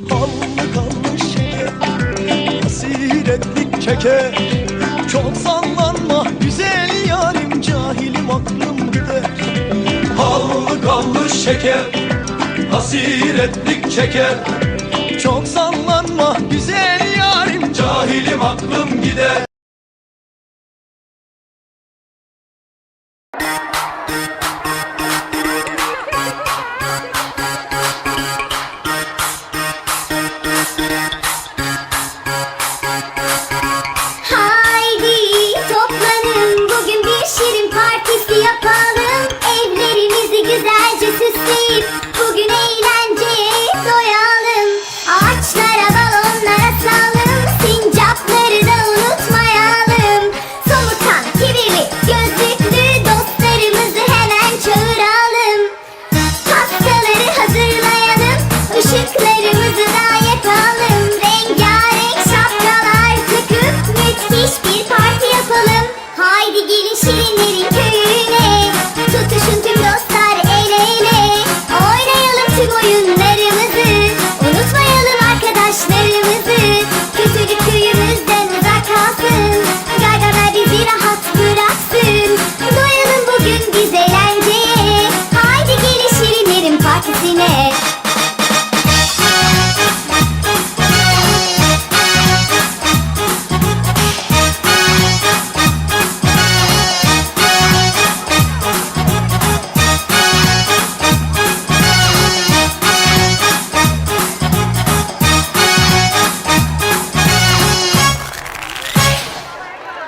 Hallı kalmış şeker Hasiretlik çeker. Çok sallanma güzel yarim Cahilim aklım gider. Hallı kalmış şeker Hasiretlik çeker. Çok sallanma güzel yarim Cahilim aklım gider.